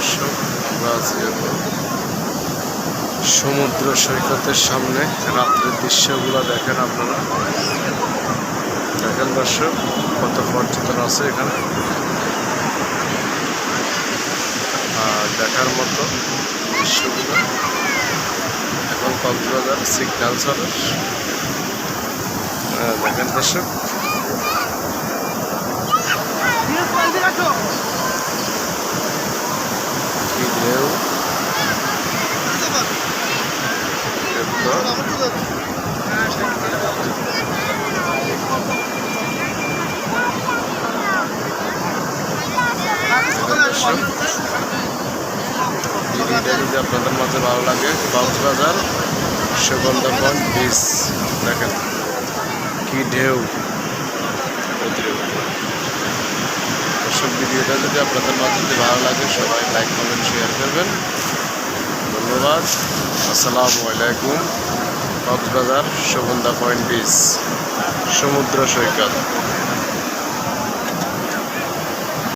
দর্শক আমরা এখন সমুদ্র সৈকতের সামনে রাত্রের দৃশ্যগুলো দেখেন আপনারা। দেখেন দর্শক, কত পর্যটন আছে এখানে। আর দেখার মতো দৃশ্যগুলো এখন কক্সবাজার, সিগন্যাল সরস দেখেন দর্শক কি ঢেউ এরপর দর্শক ভিডিওটা যদি আপনাদের মাঝে ভালো লাগে কক্সবাজার সুগন্ধা পয়েন্ট বিচ দেখেন কি ঢেউ দর্শক ভিডিওটা যদি আপনাদের মাঝে ভালো লাগে, সবাই লাইক কমেন্ট শেয়ার করবেন। ধন্যবাদ আসসালামু আলাইকুম কক্সবাজার সুগন্ধা পয়েন্ট বিচ সমুদ্র সৈকত